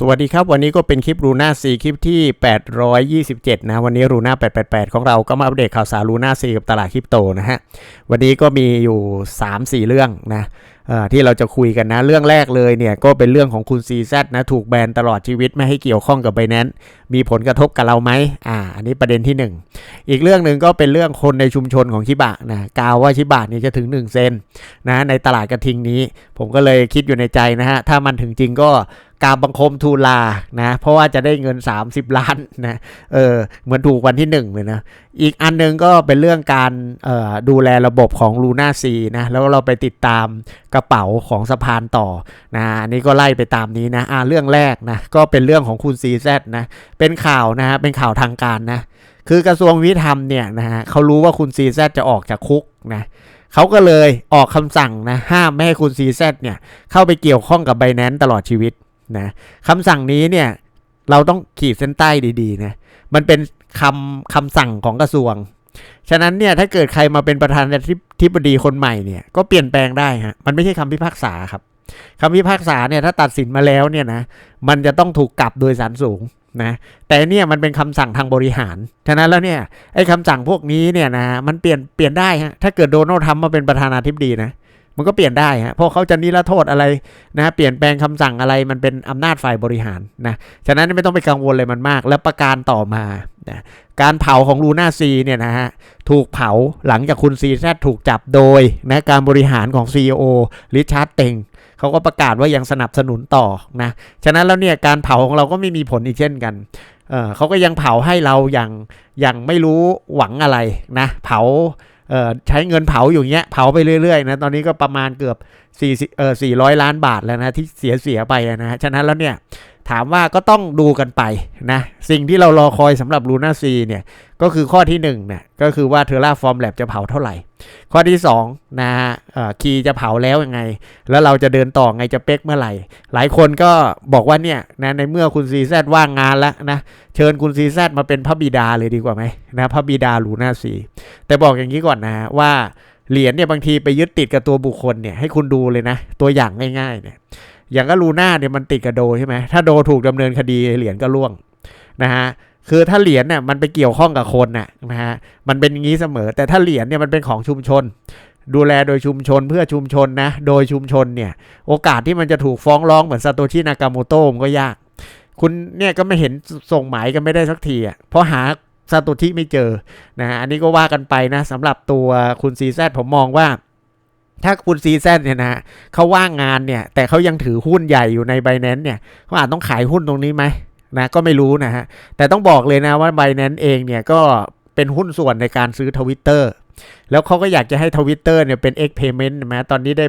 สวัสดีครับ วันนี้ก็เป็นคลิปรูน่าซีคลิปที่ 827 นะวันนี้รูน่า888 ของเราก็มาอัปเดตข่าวสารรูน่าซีกับตลาดคริปโตนะฮะวันนี้ก็มีอยู่ 3-4 เรื่องนะที่เราจะคุยกันนะเรื่องแรกเลยเนี่ยก็เป็นเรื่องของคุณ CZ นะถูกแบนตลอดชีวิตไม่ให้เกี่ยวข้องกับไบแนนมีผลกระทบกับเราไหมอ่า อันนี้ประเด็นที่ 1 อีกเรื่องหนึ่งก็เป็นเรื่องคนในชุมชนของชิบะนะกล่าวว่าชิบะเนี่ยจะถึง 1 เซนนะในตลาดกระทิงนี้ ผมก็เลยคิดอยู่ในใจนะฮะถ้ามันถึงจริงก็ กราบบังคมทูลานะเพราะว่าจะได้เงิน 30 ล้านนะเออเหมือนถูกวันที่1เลยนะอีกอันหนึงก็เป็นเรื่องการเอ่อดูแลระบบของลูน่าซีนะแล้วเราไปติดตามกระเป๋าของสะพานต่อนะอันนี้ก็ไล่ไปตามนี้นะอ่าเรื่องแรกนะก็เป็นเรื่องของคุณซีแซนะเป็นข่าวนะฮะเป็นข่าวทางการนะคือกระทรวงวิธรรมเนี่ยนะฮะเขารู้ว่าคุณซีแซจะออกจากคุกนะเขาก็เลยออกคำสั่งนะห้ามไม่ให้คุณซีแซเนี่ยเข้าไปเกี่ยวข้องกับไบแนนตลอดชีวิต นะคำสั่งนี้เนี่ยเราต้องขีดเส้นใต้ดีๆนะมันเป็นคำคำสั่งของกระทรวง ฉะนั้นเนี่ยถ้าเกิดใครมาเป็นประธานาธิบดีคนใหม่เนี่ยก็เปลี่ยนแปลงได้ฮะมันไม่ใช่คำพิพากษาครับคำพิพากษาเนี่ยถ้าตัดสินมาแล้วเนี่ยนะมันจะต้องถูกกลับโดยศาลสูงนะแต่เนี่ยมันเป็นคำสั่งทางบริหาร ฉะนั้นแล้วเนี่ยไอ้คำสั่งพวกนี้เนี่ยนะมันเปลี่ยนเปลี่ยนได้ฮะถ้าเกิดโดนัลด์ทรัมป์มาเป็นประธานาธิบดีนะ มันก็เปลี่ยนได้ฮะเพราะเขาจะนิรโทษอะไรนะเปลี่ยนแปลงคำสั่งอะไรมันเป็นอำนาจฝ่ายบริหารนะฉะนั้นไม่ต้องไปกังวลเลยมันมาก และประการต่อมานะการเผาของลูน่าซีเนี่ยนะฮะถูกเผาหลังจากคุณซีแซถูกจับโดยนะการบริหารของ CEO ริชาร์ดเต็งเขาก็ประกาศว่ายังสนับสนุนต่อนะฉะนั้นแล้วเนี่ยการเผาของเราก็ไม่มีผลอีกเช่นกันเออเขาก็ยังเผาให้เราอย่างอย่างไม่รู้หวังอะไรนะเผา ใช้เงินเผาอยู่เงี้ยเผาไปเรื่อยๆนะตอนนี้ก็ประมาณเกือบ4เอ่อ400 ล้านบาทแล้วนะที่เสียเสียไปนะฮะฉะนั้นแล้วเนี่ย ถามว่าก็ต้องดูกันไปนะสิ่งที่เรารอคอยสำหรับลูน่าซีเนี่ยก็คือข้อที่1เนี่ยก็คือว่าเทอร่าฟอร์มแลบจะเผาเท่าไหร่ ข้อที่2นะฮะคีย์จะเผาแล้วยังไง แล้วเราจะเดินต่อไงจะเป๊กเมื่อไหร่ หลายคนก็บอกว่าเนี่ยนะในเมื่อคุณซีแซดว่างงานแล้วนะเชิญคุณซีแซดมาเป็นพระบิดาเลยดีกว่าไหมนะพระบิดาลูน่าซีแต่บอกอย่างนี้ก่อนนะว่าเหรียญเนี่ยบางทีไปยึดติดกับตัวบุคคลเนี่ยให้คุณดูเลยนะตัวอย่างง่ายๆเนี่ย อย่างก็ลูน่าเนี่ยมันติดกับโดใช่ไหมถ้าโดถูกดำเนินคดีเหรียญก็ล่วงนะฮะคือถ้าเหรียญเนี่ยมันไปเกี่ยวข้องกับคนน่ะนะฮะมันเป็นอย่างนี้เสมอ แต่ถ้าเหรียญเนี่ยมันเป็นของชุมชน ดูแลโดยชุมชนเพื่อชุมชนนะโดยชุมชนเนี่ย โอกาสที่มันจะถูกฟ้องร้องเหมือนซาโตชินากาโมโตะมันก็ยาก คุณเนี่ยก็ไม่เห็นส่งหมายกันไม่ได้สักทีอะเพราะหาซาโตชิไม่เจอนะฮะอันนี้ก็ว่ากันไปนะสำหรับตัวคุณซีแซดผมมองว่า ถ้าคุณซีแซนเนี่ยนะเขาว่างงานเนี่ย แต่เขายังถือหุ้นใหญ่อยู่ในไบแนนเนี่ยเขาอาจต้องขายหุ้นตรงนี้ไหมนะก็ไม่รู้นะฮะ แต่ต้องบอกเลยนะว่าไบแนนเองเนี่ยก็เป็นหุ้นส่วนในการซื้อทวิตเตอร์แล้วเขาก็อยากจะให้ทวิตเตอร์เนี่ยเป็น X payment นะตอนนี้ได้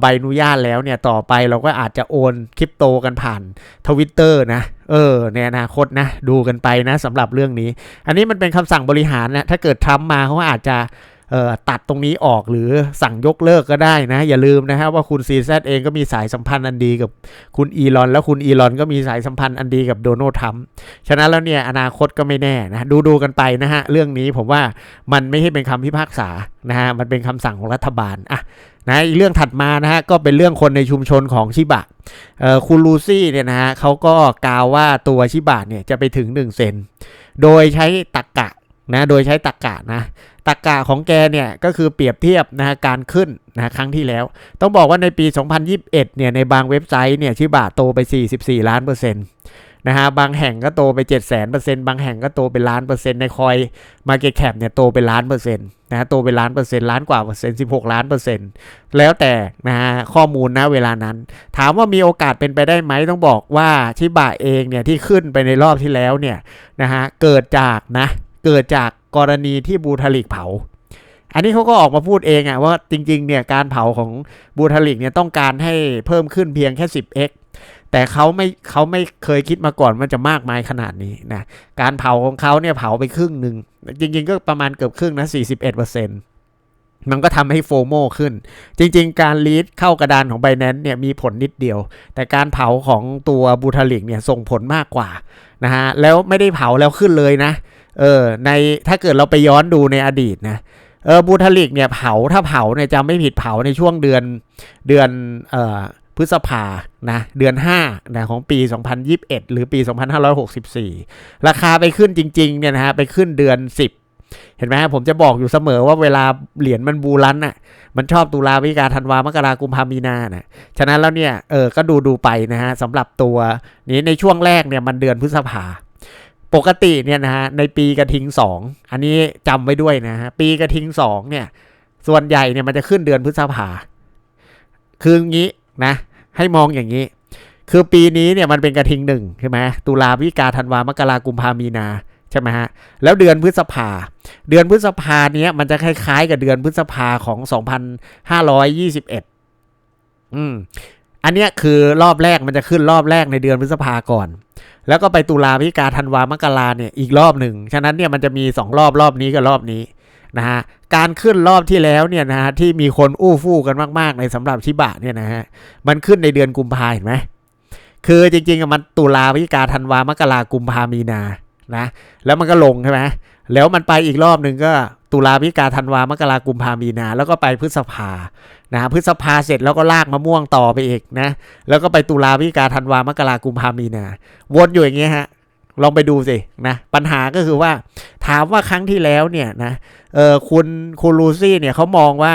ใบอนุญาตแล้วเนี่ยต่อไปเราก็อาจจะโอนคริปโตกันผ่านทวิตเตอร์นะ เออในอนาคตนะ ดูกันไปนะสำหรับเรื่องนี้ อันนี้มันเป็นคำสั่งบริหารนะถ้าเกิดทรัมป์มาเขาอาจจะ ตัดตรงนี้ออกหรือสั่งยกเลิกก็ได้นะ อย่าลืมนะฮะว่าคุณซีแซเองก็มีสายสัมพันธ์อันดีกับคุณอีลอน แล้วคุณอีลอนก็มีสายสัมพันธ์อันดีกับโดนัลด์ทรัมป์ฉะนั้นแล้วเนี่ยอนาคตก็ไม่แน่นะดูดูกันไปนะฮะเรื่องนี้ผมว่ามันไม่ใช่เป็นคำพิพากษานะฮะมันเป็นคำสั่งของรัฐบาลอะนะอีกเรื่องถัดมานะฮะก็เป็นเรื่องคนในชุมชนของชิบะคุณลูซี่เนี่ยนะฮะเขาก็กล่าวว่าตัวชิบะเนี่ยจะไปถึง 1 เซน โดยใช้ตักกะนะโดยใช้ตักกะนะ ตักกะของแกเนี่ยก็คือเปรียบเทียบนะฮะการขึ้นนะครั้งที่แล้ว ต้องบอกว่าในปี 2021 เนี่ยในบางเว็บไซต์เนี่ยชิบะโตไป 44 ล้านเปอร์เซ็นต์นะฮะบางแห่งก็โตไป 7 0 0 0 0เปอร์เซ็นต์บางแห่งก็โตเป็นล้านเปอร์เซ็นต์ในคอยมาเก็ตแคปเนี่ยโตเป็นล้านเปอร์เซ็นต์นะโตเป็นล้านเปอร์เซ็นต์ล้านกว่าเปอร์เซ็นต์16 ล้านเปอร์เซ็นต์แล้วแต่นะฮะข้อมูลนะเวลานั้น ถามว่ามีโอกาสเป็นไปได้ไหมต้องบอกว่าชิบะเองเนี่ยที่ขึ้นไปในรอบที่แล้วเนี่ยนะฮะเกิดจากนะเกิดจาก กรณีที่บูทาลิกเผา อันนี้เขาก็ออกมาพูดเองอะว่าจริงๆเนี่ยการเผาของบูทาลิกเนี่ยต้องการให้เพิ่มขึ้นเพียงแค่ 10x แต่เขาไม่เขาไม่เคยคิดมาก่อนว่าจะมากมายขนาดนี้นะการเผาของเขาเนี่ยเผาไปครึ่งหนึ่งจริง ๆ ก็ประมาณเกือบครึ่งนะ41%มันก็ทำให้โฟโมขึ้น จริง ๆ การลีดเข้ากระดานของไบแนนเนี่ยมีผลนิดเดียว แต่การเผาของตัวบูทาลิกเนี่ยส่งผลมากกว่านะฮะแล้วไม่ได้เผาแล้วขึ้นเลยนะ เออในถ้าเกิดเราไปย้อนดูในอดีตนะเออบูทาลิกเนี่ยเผาถ้าเผาเนี่ยจะไม่ผิดเผาในช่วงเดือนเดือนเอ่อพฤษภานะเดือน5นะของปี 2021 หรือปี 2564 ราคาไปขึ้นจริงๆเนี่ยนะฮะไปขึ้นเดือน 10 เห็นไหมฮะผมจะบอกอยู่เสมอว่าเวลาเหรียญมันบูรันน่ะมันชอบตุลาพฤศจิกาธันวามกรากุมภามีนาน่ะฉะนั้นแล้วเนี่ยเออก็ดูดูไปนะฮะสำหรับตัวนี้ในช่วงแรกเนี่ยมันเดือนพฤษภา ปกติเนี่ยนะฮะในปีกระทิง 2 อันนี้จำไว้ด้วยนะฮะปีกระทิง 2 เนี่ย ส่วนใหญ่เนี่ยมันจะขึ้นเดือนพฤษภาคืองี้นะ ให้มองอย่างนี้ คือปีนี้เนี่ยมันเป็นกระทิงหนึ่งใช่ไหมตุลาพิกาธันวามกรากุมภามีนาใช่ไหมฮะแล้วเดือนพฤษภา เดือนพฤษภาเนี้ยมันจะคล้ายๆ กับเดือนพฤษภาของ 2521 อืมอันเนี้ยคือรอบแรกมันจะขึ้นรอบแรกในเดือนพฤษภาก่อน แล้วก็ไปตุลาพิกาธันวามกราเนี่ยอีกรอบหนึ่ง ฉะนั้นเนี่ยมันจะมี 2 รอบรอบนี้กับรอบนี้นะฮะการขึ้นรอบที่แล้วเนี่ยนะฮะที่มีคนอู้ฟู่กันมากๆ ในสำหรับชิบะเนี่ยนะฮะมันขึ้นในเดือนกุมภาเห็นไหมคือจริงๆมันตุลาพิกาธันวามกรากุมภามีนานะแล้วมันก็ลงใช่ไหมแล้วมันไปอีกรอบหนึ่งก็ตุลาพิกาธันวามกรากุมภามีนา แล้วก็ไปพฤษภา นะพฤษภาเสร็จแล้วก็ลากมะม่วงต่อไปอีกนะ แล้วก็ไปตุลาพิกาธันวามกรากุมภามีนาวนอยู่อย่างเงี้ยฮะลองไปดูสินะปัญหาก็คือว่าถามว่าครั้งที่แล้วเนี่ยนะเออคุณคุณลูซี่เนี่ยเขามองว่า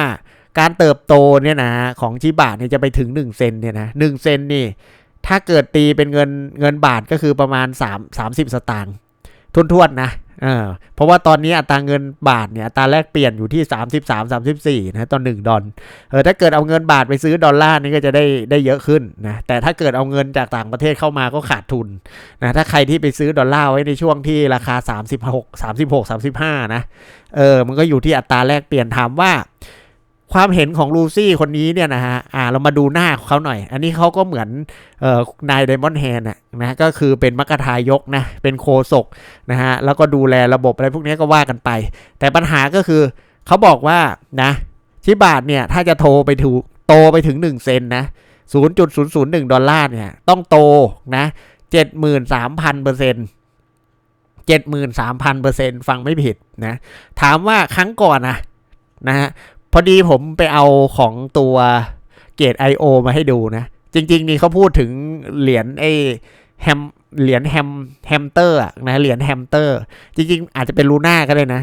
การเติบโตเนี่ยนะของชิบะเนี่ยจะไปถึง 1 เซนเนี่ยนะหนึ่งเซนนี่ ถ้าเกิดตีเป็นเงินเงินบาทก็คือประมาณ 3 30 สตางค์ทุนๆนะ ออเพราะว่าตอนนี้อัตราเงินบาทเนี่ยอัตราแลกเปลี่ยนอยู่ที่ 33 34นะต่อ1ดอลเออถ้าเกิดเอาเงินบาทไปซื้อดอลลาร์นี่ก็จะได้ได้เยอะขึ้นนะแต่ถ้าเกิดเอาเงินจากต่างประเทศเข้ามาก็ขาดทุนนะถ้าใครที่ไปซื้อดอลลาร์ไว้ในช่วงที่ราคา 36 36 35นะเออมันก็อยู่ที่อัตราแลกเปลี่ยนถามว่า ความเห็นของลูซี่คนนี้เนี่ยนะฮะอ่าเรามาดูหน้าของเขาหน่อย อันนี้เขาก็เหมือนเอ่อนายไดมอนด์แฮนนะนะก็คือเป็นมกกะทายกนะเป็นโคศกนะฮะแล้วก็ดูแลระบบอะไรพวกนี้ก็ว่ากันไป แต่ปัญหาก็คือเขาบอกว่านะชิบาทเนี่ยถ้าจะโทรไปถูกโตไปถึง 1 เซนนะ0.001 ดอลลาร์เนี่ยต้องโตนะ73,000เปอร์เซ็นต์73,000เปอร์เซ็นต์ฟังไม่ผิดนะถามว่าครั้งก่อนนะนะฮะ พอดีผมไปเอาของตัวเกต I.O. มาให้ดูนะ จริง ๆ นี่เขาพูดถึงเหรียญไอแฮมเหรียญแฮมแฮมเตอร์นะเหรียญแฮมเตอร์ จริง ๆ อาจจะเป็นลูน่าก็ได้นะ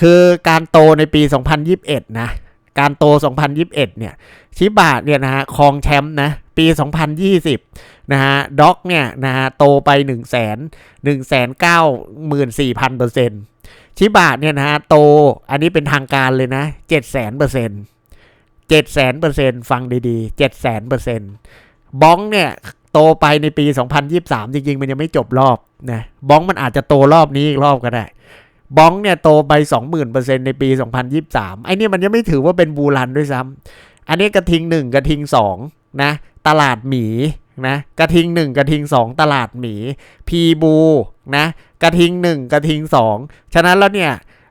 คือการโตในปี 2021 นะ การโต 2021 เนี่ย ชิบะเนี่ยนะฮะครองแชมป์นะปี 2020 นะฮะด็อกเนี่ยนะฮะโตไป 1 1 9 4 0 0 0เปอร์เซ็นต์ ชิบะเนี่ยนะฮะโตอันนี้เป็นทางการเลยนะเจ็ดแสนเปอร์เซ็นต์เจ็ดแสนเปอร์เซ็นต์ฟังดีๆเจ็ดแสนเปอร์เซ็นต์บ้องเนี่ยโตไปในปี 2023 จริงๆ มันยังไม่จบรอบนะบ้องมันอาจจะโตรอบนี้อีกรอบก็ได้บ้องเนี่ยโตไป 20,000%ในปี 2023 ไอ้นี่มันยังไม่ถือว่าเป็นบูรันด้วยซ้ำอันนี้กระทิง 1 กระทิง 2 นะ ตลาดหมี นะกระทิง 1 กระทิง 2 ตลาดหมีพีบูนะกระทิงหนึ่งกระทิงสองฉะนั้นแล้วเนี่ย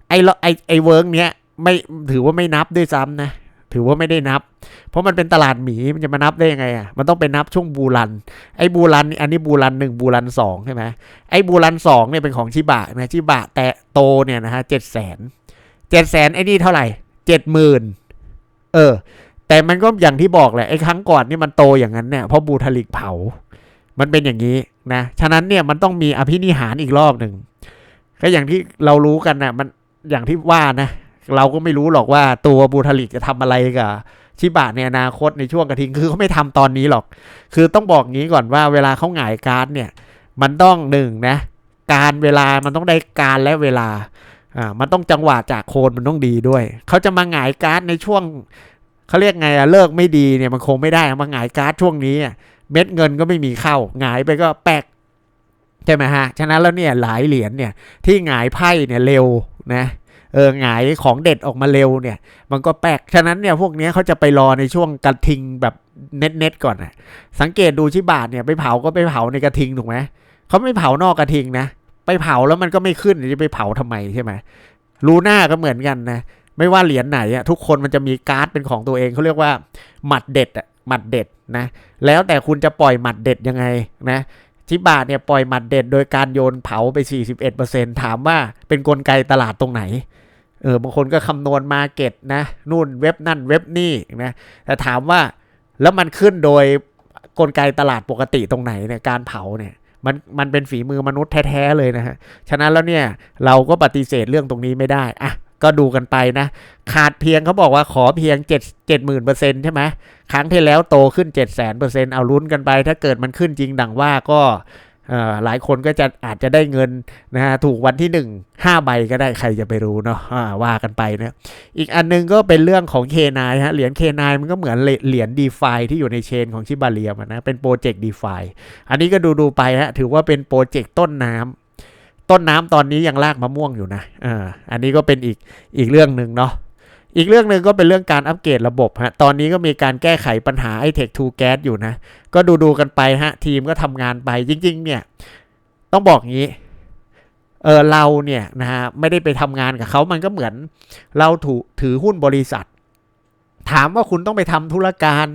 ไอไอไอเวิร์กเนี้ยไม่ถือว่าไม่นับด้วยซ้ำนะถือว่าไม่ได้นับ เพราะมันเป็นตลาดหมีมันจะมานับได้ยังไงอะมันต้องเป็นนับช่วงบูรัน ไอ้บูรันอันนี้บูรันหนึ่งบูรันสองใช่ไหมไอ้บูรันสองเนี่ยเป็นของชิบะนะชิบะแต่โตเนี่ยนะฮะเจ็ดแสนเจ็ดแสนไอ้นี่เท่าไหร่เจ็ดหมื่นเออ แต่มันก็อย่างที่บอกแหละไอ้ครั้งก่อนนี่มันโตอย่างนั้นเนี่ยเพราะบูทาลิกเผา มันเป็นอย่างนี้นะฉะนั้นเนี่ยมันต้องมีอภินิหารอีกรอบหนึ่งก็อย่างที่เรารู้กันนะมันอย่างที่ว่านะเราก็ไม่รู้หรอกว่าตัวบูทาลิกจะทำอะไรกับชิบะในอนาคตในช่วงกระทิงคือเขาไม่ทำตอนนี้หรอก คือต้องบอกงี้ก่อนว่าเวลาเขาหงายการ์ดเนี่ย มันต้องหนึ่งนะ การเวลามันต้องได้การและเวลาอ่ามันต้องจังหวะจากโคนมันต้องดีด้วย เขาจะมาหงายการ์ดในช่วง เขาเรียกไงอะเลิกไม่ดีเนี่ยมันคงไม่ได้มาหงายการ์ดช่วงนี้อะเม็ดเงินก็ไม่มีเข้าหงายไปก็แปกใช่ไหมฮะฉะนั้นแล้วเนี่ยหลายเหรียญเนี่ยที่หงายไพ่เนี่ยเร็วนะเออหงายของเด็ดออกมาเร็วเนี่ย มันก็แปลกฉะนั้นเนี่ยพวกนี้เขาจะไปรอในช่วงกระทิงแบบเน็ตเน็ตๆก่อนนะสังเกตดูชิบาทเนี่ยไปเผาก็ไปเผาในกระทิงถูกไหมเขาไม่เผานอกกระทิงนะไปเผาแล้วมันก็ไม่ขึ้นจะไปเผาทำไมใช่ไหมลูน่าก็เหมือนกันนะ ไม่ว่าเหรียญไหนอะทุกคนมันจะมีการ์ดเป็นของตัวเองเขาเรียกว่าหมัดเด็ดอะหมัดเด็ดนะแล้วแต่คุณจะปล่อยหมัดเด็ดยังไงนะชิบาทเนี่ยปล่อยหมัดเด็ดโดยการโยนเผาไป 41%ถามว่าเป็นนกลไกตลาดตรงไหนเออบางคนก็คำนวณมาเก็ตนะนู่นเว็บนั่นเว็บนี่นะแต่ถามว่าแล้วมันขึ้นโดยกลไกตลาดปกติตรงไหนเนี่ยการเผาเนี่ยมันมันเป็นฝีมือมนุษย์แท้ๆเลยนะฮะฉะนั้นแล้วเนี่ยเราก็ปฏิเสธเรื่องตรงนี้ไม่ได้อะ ก็ดูกันไปนะ ขาดเพียงเขาบอกว่าขอเพียง 7 7 0 0 0 0เปอร์เซ็นใช่ไหมครั้งที่แล้วโตขึ้น 7 0 0 0 0 0เปอร์เซ็นเอาลุ้นกันไป ถ้าเกิดมันขึ้นจริงดังว่าก็หลายคนก็จะอาจจะได้เงินนะฮะถูกวันที่ 1 5ใบก็ได้ใครจะไปรู้เนาะว่ากันไปนะอีกอันนึงก็เป็นเรื่องของ K9 ฮะเหรียญ K9 มันก็เหมือนเหรียญ d e f าที่อยู่ในเชนของชิบาเลียมนะเป็นโปรเจกต์ d e f าอันนี้ก็ดูดูไปฮะถือว่าเป็นโปรเจกต์ต้นน้ำ ต้นน้ำตอนนี้ยังลากมะม่วงอยู่นะอ่าอันนี้ก็เป็นอีกอีกเรื่องหนึ่งเนาะอีกเรื่องหนึ่งก็เป็นเรื่องการอัปเกรดระบบฮะ ตอนนี้ก็มีการแก้ไขปัญหาไอเทคทูแก๊สอยู่นะ ก็ดูดูกันไปฮะ ทีมก็ทำงานไป จริง ๆ เนี่ย ต้องบอกงี้ เออเราเนี่ยนะฮะไม่ได้ไปทำงานกับเขามันก็เหมือน เราถูถือหุ้นบริษัท ถามว่าคุณต้องไปทำธุรการ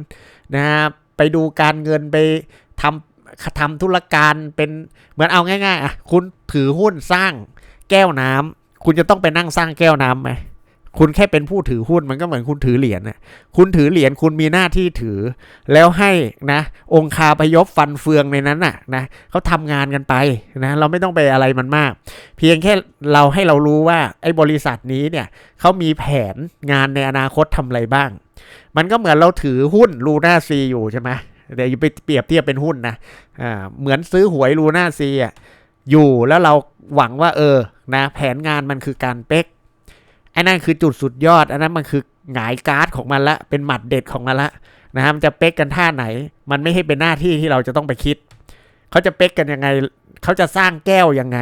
นะฮะไปดูการเงินไปทำ ทำธุรการเป็นเหมือนเอาง่ายๆอะคุณถือหุ้นสร้างแก้วน้ำคุณจะต้องไปนั่งสร้างแก้วน้ำไหมคุณแค่เป็นผู้ถือหุ้นมันก็เหมือนคุณถือเหรียญนะคุณถือเหรียญคุณมีหน้าที่ถือ แล้วให้นะ องคาพยพฟันเฟืองในนั้นน่ะนะเขาทำงานกันไปนะ เราไม่ต้องไปอะไรมันมาก เพียงแค่เราให้เรารู้ว่าไอ้บริษัทนี้เนี่ยเขามีแผนงานในอนาคตทำอะไรบ้าง มันก็เหมือนเราถือหุ้นลูน่าซีอยู่ใช่ไหม เดี๋ยวไปเปรียบเทียบเป็นหุ้นนะอ่าเหมือนซื้อหวยลูน่าซีอะอยู่แล้วเราหวังว่าเออนะแผนงานมันคือการเป๊กไอ้นั่นคือจุดสุดยอด อันนั้นมันคือหงายการ์ดของมันละเป็นหมัดเด็ดของมันละนะฮะมันจะเป๊กกันท่าไหน มันไม่ให้เป็นหน้าที่ที่เราจะต้องไปคิด เขาจะเป๊กกันยังไง เขาจะสร้างแก้วยังไง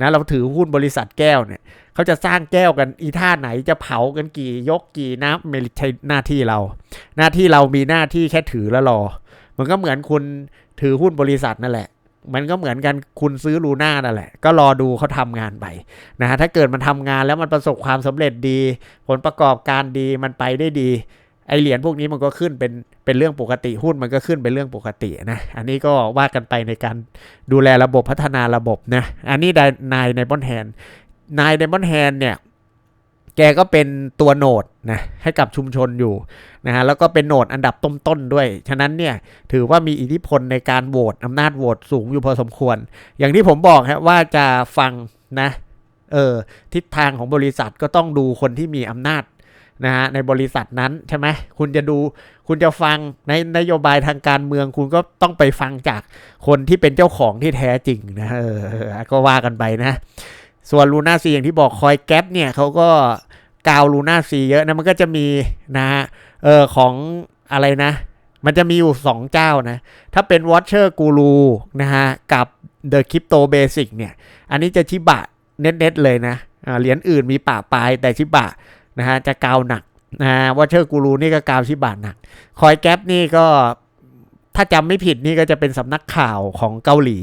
นะเราถือหุ้นบริษัทแก้วเนี่ยเขาจะสร้างแก้วกันอีท่าไหนจะเผากันกี่ยกกี่น้ำไม่ใช่หน้าที่เรา หน้าที่เรามีหน้าที่แค่ถือแล้วรอ มันก็เหมือนคุณถือหุ้นบริษัทนั่นแหละ มันก็เหมือนกันคุณซื้อลูน่านั่นแหละ ก็รอดูเขาทำงานไปนะฮะถ้าเกิดมันทำงานแล้วมันประสบความสำเร็จดี ผลประกอบการดีมันไปได้ดีไอเหรียญพวกนี้มันก็ขึ้นเป็นเป็นเรื่องปกติหุ้นมันก็ขึ้นเป็นเรื่องปกตินะอันนี้ก็ว่ากันไปในการดูแลระบบพัฒนาระบบนะอันนี้นายในบอนแฮนนายในบอนแฮนเนี่ย แกก็เป็นตัวโหนดนะให้กับชุมชนอยู่นะฮะแล้วก็เป็นโหนดอันดับต้นๆด้วย ฉะนั้นเนี่ยถือว่ามีอิทธิพลในการโหวตอำนาจโหวตสูงอยู่พอสมควร อย่างที่ผมบอกฮะว่าจะฟังนะเออทิศทางของบริษัทก็ต้องดูคนที่มีอำนาจนะฮะในบริษัทนั้นใช่ไหมคุณจะดูคุณจะฟังในนโยบายทางการเมือง คุณก็ต้องไปฟังจากคนที่เป็นเจ้าของที่แท้จริงนะเออก็ว่ากันไปนะ ส่วนลูน่าซีอย่างที่บอกคอยแก๊ปเนี่ยเขาก็กาวลูน่าซีเยอะนะมันก็จะมีนะฮะเออของอะไรนะ มันจะมีอยู่ 2 เจ้านะ ถ้าเป็น Watcher Guru นะฮะกับ The Crypto Basic เนี่ย อันนี้จะชิบะเน็ตๆเลยนะเหรียญอื่นมีป่าปลายแต่ชิบะนะฮะจะกาวหนักนะวอชเชอร์กูรูนี่ก็กาวชิบะหนักคอยแก๊ปนี่ก็ ถ้าจำไม่ผิดนี่ก็จะเป็นสำนักข่าวของเกาหลี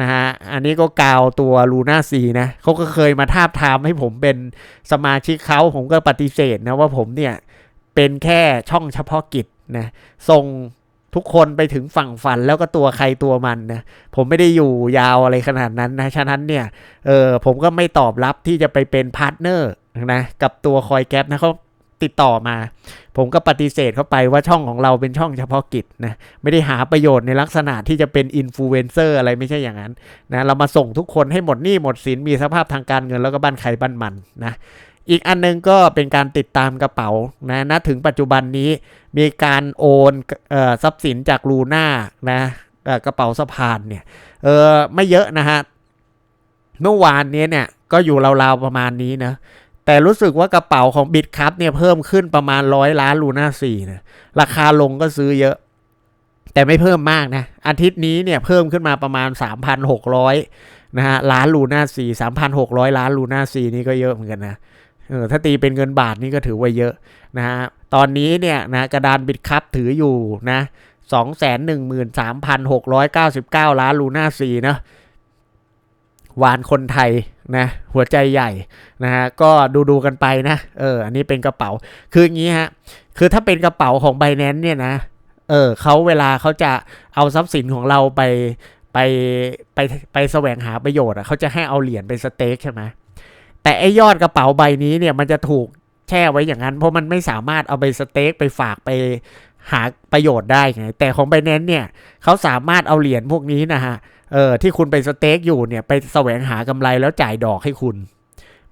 นะฮะ อันนี้ก็กาวตัวลูน่าซีนะเขาก็เคยมาทาบทามให้ผมเป็นสมาชิกเขาผมก็ปฏิเสธนะว่าผมเนี่ยเป็นแค่ช่องเฉพาะกิจนะส่งทุกคนไปถึงฝั่งฝันแล้วก็ตัวใครตัวมันนะผมไม่ได้อยู่ยาวอะไรขนาดนั้นนะฉะนั้นเนี่ยเออผมก็ไม่ตอบรับที่จะไปเป็นพาร์ทเนอร์นะกับตัวคอยแก๊ปนะเขา ติดต่อมา ผมก็ปฏิเสธเข้าไปว่าช่องของเราเป็นช่องเฉพาะกิจนะไม่ได้หาประโยชน์ในลักษณะที่จะเป็นอินฟลูเอนเซอร์อะไรไม่ใช่อย่างนั้นนะเรามาส่งทุกคนให้หมดหนี้หมดสินมีสภาพทางการเงินแล้วก็บ้านใครบ้านมันนะอีกอันนึงก็เป็นการติดตามกระเป๋านะณถึงปัจจุบันนี้มีการโอนทรัพย์สินจากลูน่านะกระเป๋าสะพานเนี่ยเออไม่เยอะนะฮะเมื่อวานนี้เนี่ยก็อยู่ราวๆประมาณนี้นะ แต่รู้สึกว่ากระเป๋าของบิตคัพเนี่ยเพิ่มขึ้นประมาณร้อยล้านลูน่าสี่นะราคาลงก็ซื้อเยอะ แต่ไม่เพิ่มมากนะ อาทิตย์นี้เนี่ยเพิ่มขึ้นมาประมาณ 3,600นะฮะล้านลูน่าสี่3,600ล้านลูน่าสี่นี่ก็เยอะเหมือนกันนะเออถ้าตีเป็นเงินบาทนี่ก็ถือว่าเยอะนะฮะตอนนี้เนี่ยนะกระดานบิตคัพถืออยู่นะ213,699ล้านลูน่าสี่นะวานคนไทย นะหัวใจใหญ่นะฮะก็ดูดูกันไปนะเอออันนี้เป็นกระเป๋าคืออย่างนี้ฮะคือถ้าเป็นกระเป๋าของ b บ n a n c e เนี่ยนะเออเขาเวลาเขาจะเอาทรัพย์สินของเราไปไปไปไปแสวงหาประโยชน์อะเขาจะให้เอาเหรียญไปสเต็กใช่ไหมแต่ไอยอดกระเป๋าใบนี้เนี่ยมันจะถูกแช่ไว้อย่างนั้น เพราะมันไม่สามารถเอาไปสเต็กไปฝากไป หาประโยชน์ได้ไงแต่ของ b บ n a n c e เนี่ยเขาสามารถเอาเหรียญพวกนี้นะฮะเออที่คุณไปสเต็กอยู่เนี่ยไปแสวงหากำไรแล้วจ่ายดอกให้คุณ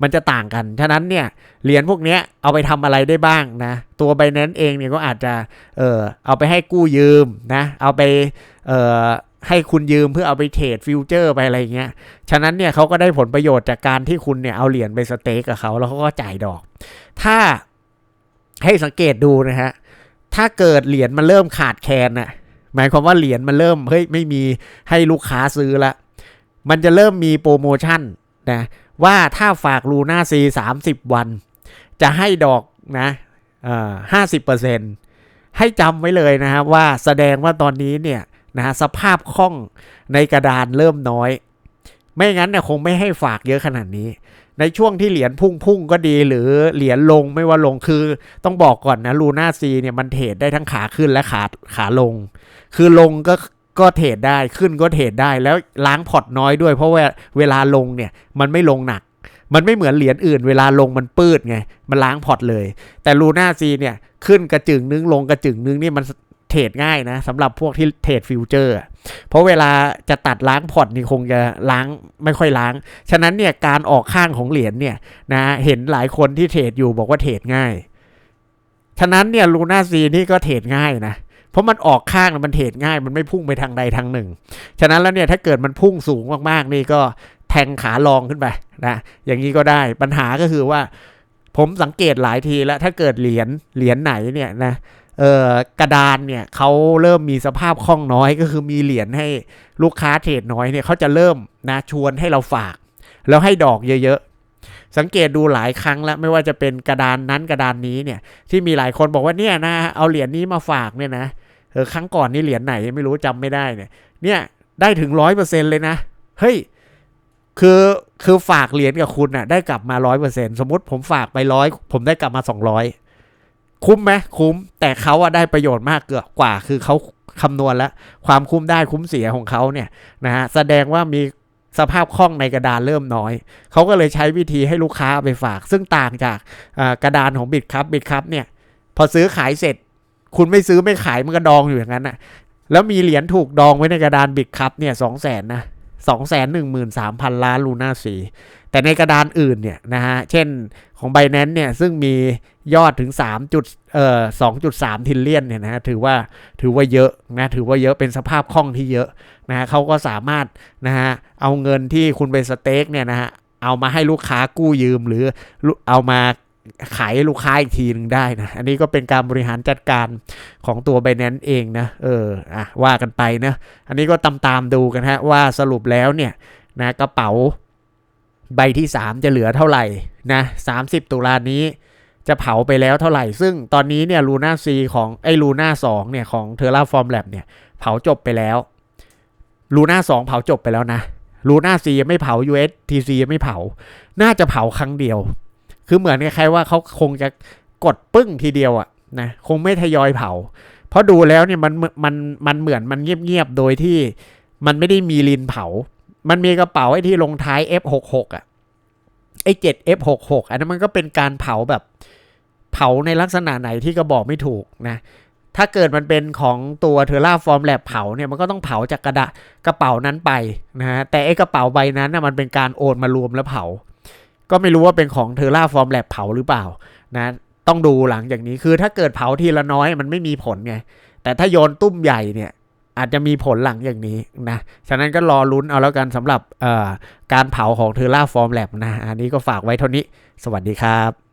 มันจะต่างกัน ฉะนั้นเนี่ยเหรียญพวกนี้เอาไปทำอะไรได้บ้างนะ ตัว b บ n a n c e เองเนี่ยก็อาจจะเออเอาไปให้กู้ยืมนะเอาไปเออให้คุณยืมเพื่อเอาไปเทรดฟิวเจอร์ไปอะไรเงี้ย ฉะนั้นเนี่ยเขาก็ได้ผลประโยชน์จากการที่คุณเนี่ยเอาเหรียญไปสเต็กกับเขาแล้วเขาก็จ่ายดอก ถ้าให้สังเกตดูนะฮะ ถ้าเกิดเหรียญมันเริ่มขาดแคลนน่ะหมายความว่าเหรียญมันเริ่มเฮ้ยไม่มีให้ลูกค้าซื้อละมันจะเริ่มมีโปรโมชั่นนะว่าถ้าฝากลูน่าซีสามสิบวัน จะให้ดอกนะห้าสิบเปอร์เซ็นให้จำไว้เลยนะครับว่าแสดงว่าตอนนี้เนี่ยนะสภาพคล่องในกระดานเริ่มน้อย ไม่งั้นเนี่ยคงไม่ให้ฝากเยอะขนาดนี้ ในช่วงที่เหรียญพุ่งพุ่งก็ดีหรือเหรียญลงไม่ว่าลงคือต้องบอกก่อนนะลูน่าซีเนี่ยมันเทรดได้ทั้งขาขึ้นและขาขาลง คือลงก็ก็เทรดได้ขึ้นก็เทรดได้แล้วล้างพอร์ตน้อยด้วย เพราะว่าเวลาลงเนี่ยมันไม่ลงหนัก มันไม่เหมือนเหรียญอื่น เวลาลงมันปืดไงมันล้างพอร์ตเลย แต่ลูน่าซีเนี่ยขึ้นกระจึงนึงลงกระจึงนึงนี่มัน เทรดง่ายนะสำหรับพวกที่เทรดฟิวเจอร์เพราะเวลาจะตัดล้างพอร์ตนี่คงจะล้างไม่ค่อยล้าง ฉะนั้นเนี่ยการออกข้างของเหรียญเนี่ยนะเห็นหลายคนที่เทรดอยู่บอกว่าเทรดง่าย ฉะนั้นเนี่ยลูน่าซีนี่ก็เทรดง่ายนะเพราะมันออกข้างมันเทรดง่าย มันไม่พุ่งไปทางใดทางหนึ่ง ฉะนั้นแล้วเนี่ยถ้าเกิดมันพุ่งสูงมากๆนี่ก็แทงขาลองขึ้นไปนะอย่างนี้ก็ได้ปัญหาก็คือว่า ผมสังเกตหลายทีแล้วถ้าเกิดเหรียญเหรียญไหนเนี่ยนะ เออกระดานเนี่ยเขาเริ่มมีสภาพคล่องน้อยก็คือมีเหรียญให้ลูกค้าเทรดน้อยเนี่ยเขาจะเริ่มนะชวนให้เราฝาก แล้วให้ดอกเยอะๆ สังเกตดูหลายครั้งแล้วไม่ว่าจะเป็นกระดานนั้นกระดานนี้เนี่ยที่มีหลายคนบอกว่าเนี่ยนะเอาเหรียญนี้มาฝากเนี่ยนะเออครั้งก่อนนี่เหรียญไหนไม่รู้จำไม่ได้เนี่ยเนี่ยได้ถึงร้อยเปอร์เซ็นเลยนะเฮ้ยคือคือฝากเหรียญกับคุณน่ะได้กลับมาร้อยเปอร์เซ็นสมมติผมฝากไปร้อยผมได้กลับมาสองร้อย คุ้มไหมคุ้ม แต่เขาอะได้ประโยชน์มากเกือบกว่า คือเขาคำนวณแล้ว ความคุ้มได้คุ้มเสียของเขาเนี่ยนะฮะแสดงว่ามีสภาพคล่องในกระดานเริ่มน้อย เขาก็เลยใช้วิธีให้ลูกค้าไปฝาก ซึ่งต่างจากกระดานของบิตครับบิตครับเนี่ย พอซื้อขายเสร็จ คุณไม่ซื้อไม่ขายมันก็ดองอยู่อย่างนั้นนะแล้วมีเหรียญถูกดองไว้ในกระดานบิตครับเนี่ยสองแสนนะ สองแสนหนึ่งหมื่นสามพันล้านลูน่าสีแต่ในกระดานอื่นเนี่ยนะฮะ เช่นของ b บแนนเนี่ยซึ่งมียอดถึง3จุดเอ่อ2.3ทิลเลียนเนี่ยนะฮะถือว่าถือว่าเยอะนะถือว่าเยอะเป็นสภาพคล่องที่เยอะนะฮะเขาก็สามารถนะฮะเอาเงินที่คุณไปสเต็กเนี่ยนะฮะเอามาให้ลูกค้ากู้ยืมหรือเอามา ขายลูกค้าอีกทีหนึ่งได้นะ อันนี้ก็เป็นการบริหารจัดการของตัว b บ n a n c e เองนะ เออ อะ ว่ากันไปนะ อันนี้ก็ตามตามดูกันฮะ ว่าสรุปแล้วเนี่ยนะกระเป๋าใบที่ 3 จะเหลือเท่าไหร่นะ30 ตุลานี้จะเผาไปแล้วเท่าไหร่ ซึ่งตอนนี้เนี่ยลูน่าซีของไอ้ลูน่าสองเนี่ยของเทอร่าฟอร์มแลบเนี่ยเผาจบไปแล้วลูน่าสองเผาจบไปแล้วนะลูน่าซียังไม่เผา USTC ยังไม่เผา น่าจะเผาครั้งเดียว คือเหมือนคล้ายๆว่าเขาคงจะกดปึ้งทีเดียวอะนะคงไม่ทยอยเผา เพราะดูแล้วเนี่ยมันมันมันเหมือนมันเงียบๆโดยที่มันไม่ได้มีลินเผา มันมีกระเป๋าไอ้ที่ลงท้าย F66 อะไอ้ 7F66 อันนั้นมันก็เป็นการเผาแบบเผาในลักษณะไหนที่ก็บอกไม่ถูกนะถ้าเกิดมันเป็นของตัวเทอร่าฟอร์มแลบเผาเนี่ยมันก็ต้องเผาจากกระดาษกระเป๋านั้นไปนะฮะแต่ไอ้กระเป๋าใบนั้นนะมันเป็นการโอนมารวมแล้วเผา ก็ไม่รู้ว่าเป็นของเทอร่าฟอร์มแลบเผาหรือเปล่านะต้องดูหลังจากนี้คือถ้าเกิดเผาทีละน้อยมันไม่มีผลไง แต่ถ้าโยนตุ้มใหญ่เนี่ยอาจจะมีผลหลังอย่างนี้นะ ฉะนั้นก็รอลุ้นเอาแล้วกันสำหรับการเผาของเทอร่าฟอร์มแลบนะ อันนี้ก็ฝากไว้เท่านี้ สวัสดีครับ